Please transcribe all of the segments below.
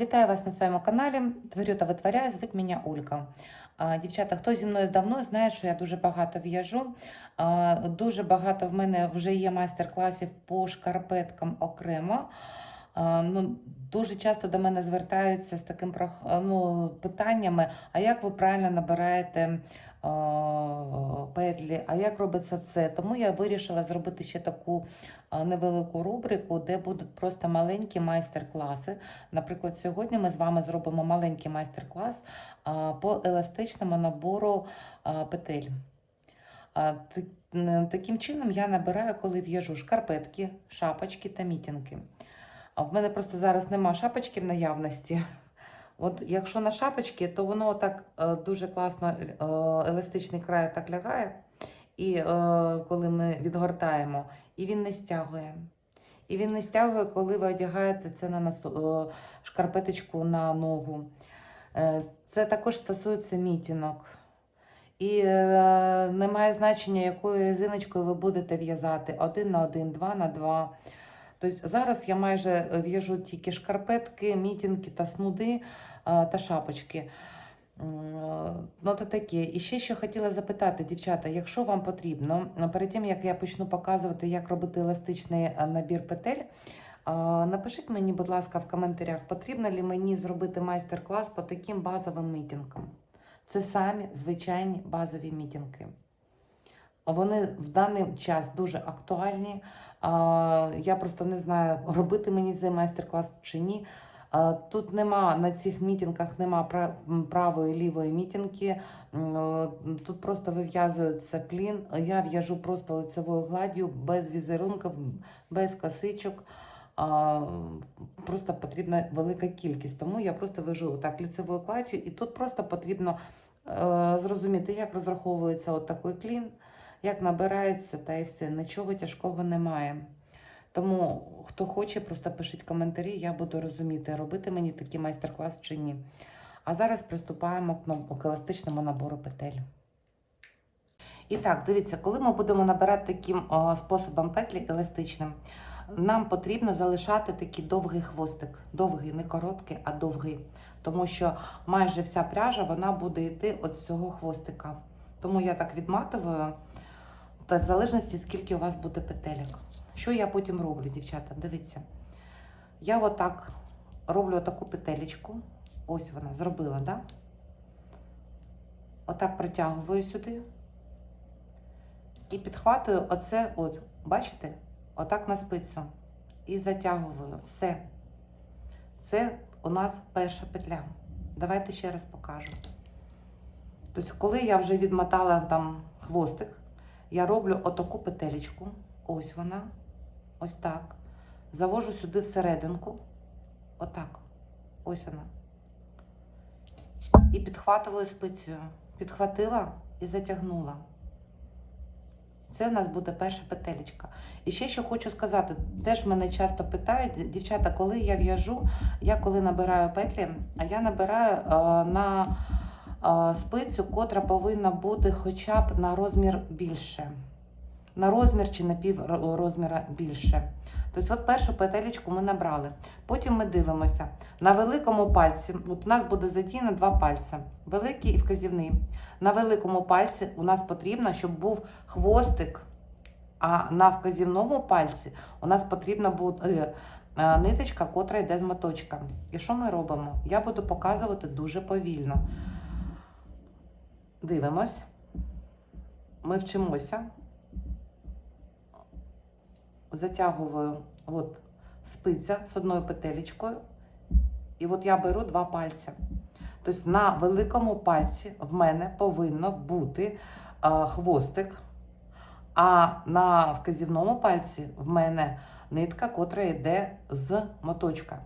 Вітаю вас на своєму каналі. Творю та витворяю, звуть мене Ольга. Дівчата, хто зі мною давно знає, що я дуже багато в'яжу. Дуже багато в мене вже є майстер-класів по шкарпеткам окремо. Ну, дуже часто до мене звертаються з таким ну, питаннями: а як ви правильно набираєте петлі, а як робиться це? Тому я вирішила зробити ще таку невелику рубрику, де будуть просто маленькі майстер-класи. Наприклад, сьогодні ми з вами зробимо маленький майстер-клас по еластичному набору петель. Таким чином я набираю, коли в'яжу шкарпетки, шапочки та мітінки. А в мене просто зараз нема шапочки в наявності. От якщо на шапочки, то воно так е, дуже класно е, еластичний край так лягає, і е, коли ми відгортаємо, і він не стягує. І він не стягує, коли ви одягаєте це на носу- шкарпеточку на ногу. Це також стосується мітінок. І немає значення, якою резиночкою ви будете в'язати: один на один, два на два. Тобто зараз я майже в'яжу тільки шкарпетки, мітінки та снуди е, та шапочки. Е, Ну, то таке. І ще що хотіла запитати, дівчата, якщо вам потрібно, е, перед тим як я почну показувати, як робити еластичний е, набір петель, е, напишіть мені, будь ласка, в коментарях, потрібно ли мені зробити майстер-клас по таким базовим мітінгам. Це самі звичайні базові мітінги. Вони в даний час дуже актуальні. Я просто не знаю, робити мені цей майстер-клас чи ні. Тут нема на цих мітингах нема пра- правої лівої мітинги. М, о, Тут просто вив'язується клін. Я в'яжу просто лицевою гладдю, без візерунків, без косичок. Просто потрібна велика кількість. Тому я просто вяжу так лицевою гладдю, і тут просто потрібно е, зрозуміти, як розраховується от такий клін, як набирається, та і все. Нічого тяжкого немає. Тому, хто хоче, просто пишіть коментарі, я буду розуміти, робити мені такий майстер-клас чи ні. А зараз приступаємо к еластичному набору петель. І так, дивіться, коли ми будемо набирати таким о, способом петлі еластичним, нам потрібно залишати такий довгий хвостик. Довгий, не короткий, а довгий. Тому що майже вся пряжа вона буде йти від цього хвостика. Тому я так відматую, та в залежності, скільки у вас буде петелек. Що я потім роблю, дівчата? Дивіться. Я отак роблю таку петелечку. Ось вона зробила, да? Отак протягую сюди. І підхватую оце, от, бачите? Отак на спицю. І затягую. Все. Це у нас перша петля. Давайте ще раз покажу. Тобто, коли я вже відмотала там хвостик, я роблю отаку петелечку. Ось вона. Ось так. Завожу сюди всерединку. Отак. Ось вона. І підхватую спицею. Підхватила і затягнула. Це в нас буде перша петелечка. І ще що хочу сказати, теж мене часто питають, дівчата, коли я в'яжу, я коли набираю петлі, а я набираю е, на спицю, котра повинна бути хоча б на розмір більше. На розмір чи на пів розміра більше. Тобто, от першу петелечку ми набрали. Потім ми дивимося. На великому пальці, от у нас буде задіяно два пальця, великий і вказівний. На великому пальці у нас потрібно, щоб був хвостик, а на вказівному пальці у нас потрібна буде е, ниточка, котра йде з моточка. І що ми робимо? Я буду показувати дуже повільно. Дивимось. Ми вчимося. Затягую от спиця з одною петелечкою. І от я беру два пальця. Тобто на великому пальці в мене повинно бути е, хвостик, а на вказівному пальці в мене нитка, котра йде з моточка.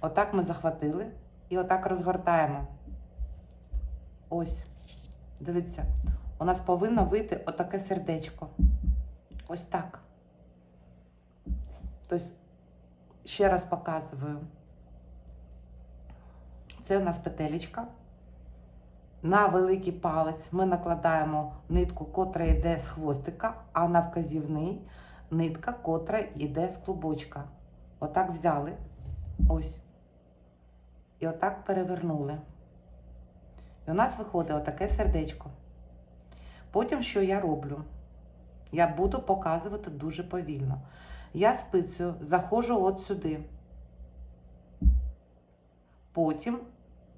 Отак ми захватили і отак розгортаємо. Ось. Дивіться, у нас повинно вийти отаке сердечко. Ось так. Тобто, ще раз показую. Це у нас петелечка. На великий палець ми накладаємо нитку, котра йде з хвостика, а на вказівний нитка, котра йде з клубочка. Отак взяли. Ось. І отак перевернули. У нас виходить отаке сердечко. Потім що я роблю? Я буду показувати дуже повільно. Я спицею заходжу от сюди. Потім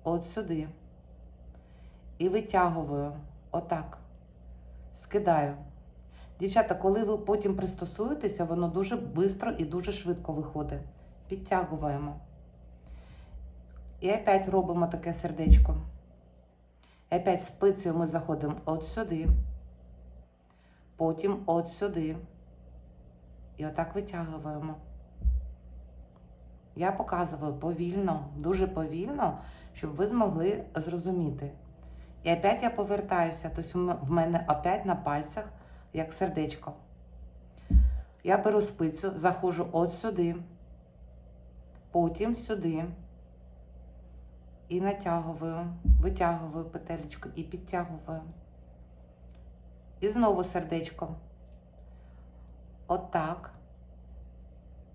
от сюди. І витягую отак. Скидаю. Дівчата, коли ви потім пристосуєтеся, воно дуже швидко і дуже швидко виходить. Підтягуємо. І опять робимо таке сердечко. Опять спицею ми заходимо от сюди. Потім от сюди. І отак витягуємо. Я показую повільно, дуже повільно, щоб ви змогли зрозуміти. І опять я повертаюся, тобто в мене опять на пальцях, як сердечко. Я беру спицю, заходжу от сюди, потім сюди. І натягую, витягую петелечку і підтягую. І знову сердечко. Отак.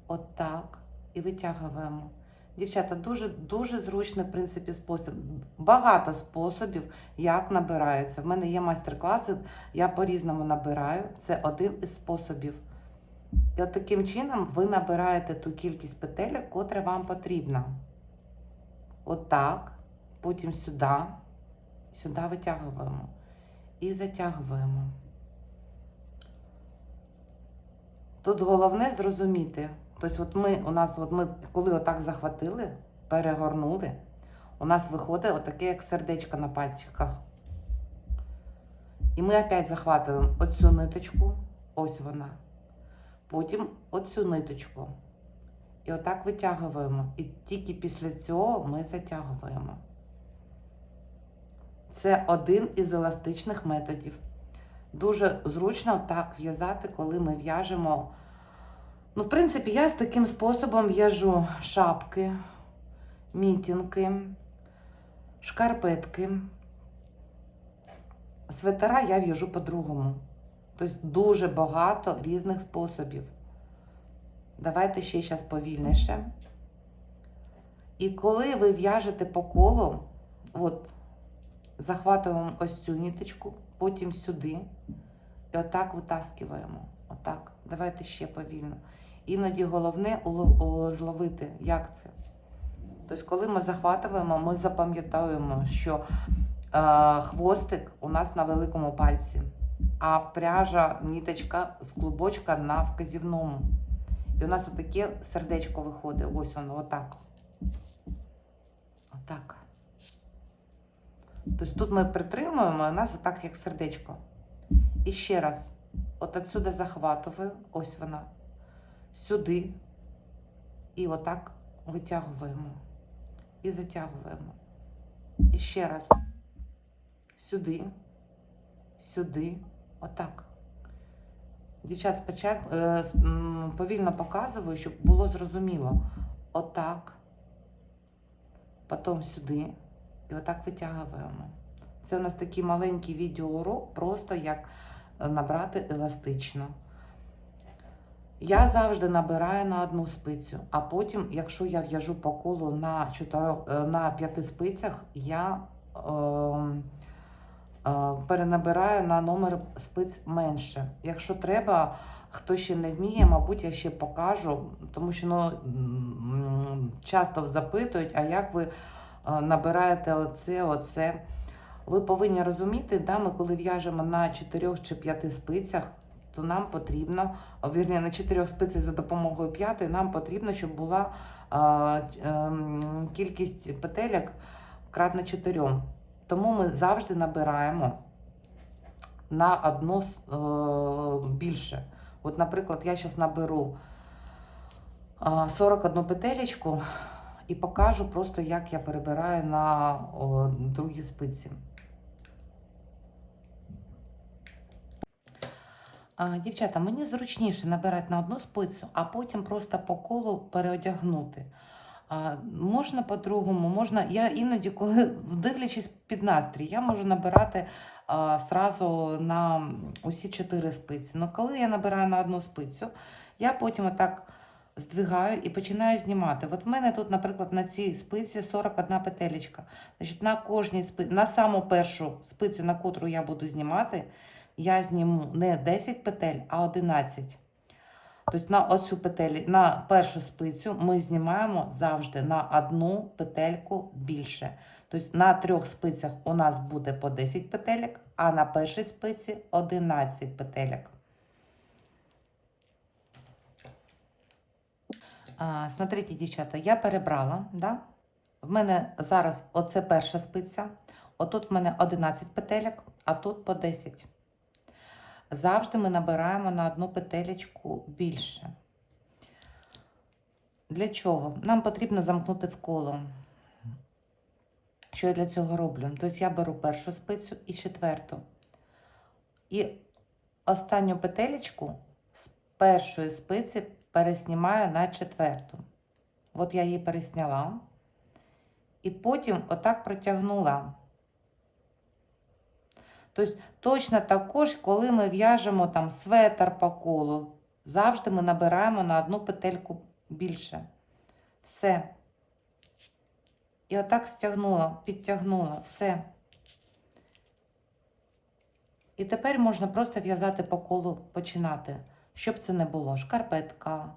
Отак. І витягуємо. Дівчата, дуже дуже зручний в принципі спосіб. Багато способів, як набираються. В мене є майстер-класи, я по-різному набираю. Це один із способів. І от таким чином ви набираєте ту кількість петель, котра вам потрібна. Отак. Потім сюди. Сюди витягуємо. І затягуємо. Тут головне зрозуміти. Тобто, от ми у нас, от ми, коли отак захватили, перегорнули, у нас виходить отаке, як сердечко на пальчиках. І ми опять захватуємо оцю ниточку, ось вона. Потім оцю ниточку. І отак витягуємо. І тільки після цього ми затягуємо. Це один із еластичних методів. Дуже зручно так в'язати, коли ми в'яжемо. Ну, в принципі, я з таким способом в'яжу шапки, мітінки, шкарпетки. Светера я в'яжу по-другому. Тобто дуже багато різних способів. Давайте ще зараз повільніше. І коли ви в'яжете по колу, от, захватуємо ось цю ниточку, потім сюди. І отак витаскиваємо. Отак. Давайте ще повільно. Іноді головне зловити, як це. Тобто, коли ми захватуємо, ми запам'ятаємо, що е, хвостик у нас на великому пальці, а пряжа, ніточка з клубочка на вказівному. І у нас отаке сердечко виходить. Ось воно, отак. Отак. Тобто тут ми притримуємо, і у нас отак, як сердечко. І ще раз, от отсюди захватую, ось вона, сюди. І отак витягуємо. І затягуємо. І ще раз. Сюди, сюди, отак. Дівчат, спочатку е, повільно показую, щоб було зрозуміло. Отак. Потім сюди. І отак витягуємо. Це у нас такий маленький відеоурок, просто як е, набрати еластично. Я завжди набираю на одну спицю, а потім, якщо я в'яжу по колу на, чотири, е, на п'яти спицях, я перенабираю на номер спиць менше. Якщо треба, хто ще не вміє, мабуть, я ще покажу, тому що ну, часто запитують, а як ви е, набираєте оце, оце. Ви повинні розуміти, да, ми коли в'яжемо на 4 чи 5 спицях, то нам потрібно, вірні, на 4 спицях за допомогою п'ятої, нам потрібно, щоб була а, ч- ем, кількість петелек кратна 4. Тому ми завжди набираємо на одну е, більше. От, наприклад, я зараз наберу 41 петелечку і покажу просто, як я перебираю на о, другі спиці. Дівчата, мені зручніше набирати на одну спицю, а потім просто по колу переодягнути. А, можна по-другому, можна. Я іноді, коли дивлячись під настрій, я можу набирати а, сразу на усі чотири спиці. Ну, коли я набираю на одну спицю, я потім отак здвигаю і починаю знімати. От в мене тут, наприклад, на цій спиці 41 петелечка. Значить, на кожній спиці, на саму першу спицю, на котру я буду знімати, я зніму не 10 петель, а 11. Тобто на оцю петелі, на першу спицю ми знімаємо завжди на одну петельку більше. Тобто на трьох спицях у нас буде по 10 петелек, а на першій спиці 11 петелек. Смотрите, дівчата, я перебрала, да? В мене зараз оце перша спиця, отут в мене 11 петелек, а тут по 10. Завжди ми набираємо на одну петелечку більше. Для чого? Нам потрібно замкнути в коло. Що я для цього роблю? Тобто я беру першу спицю і четверту. І останню петелечку з першої спиці переснімаю на четверту. От я її пересняла. І потім отак протягнула. Тобто точно також, коли ми в'яжемо там светр по колу, завжди ми набираємо на одну петельку більше. Все. І отак стягнула, підтягнула, все. І тепер можна просто в'язати по колу, починати. Щоб це не було шкарпетка,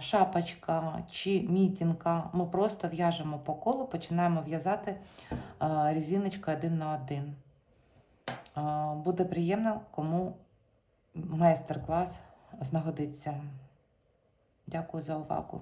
шапочка чи мітінка. Ми просто в'яжемо по колу, починаємо в'язати а, резиночкою один на один. Буде приємно, кому майстер-клас знагодиться. Дякую за увагу.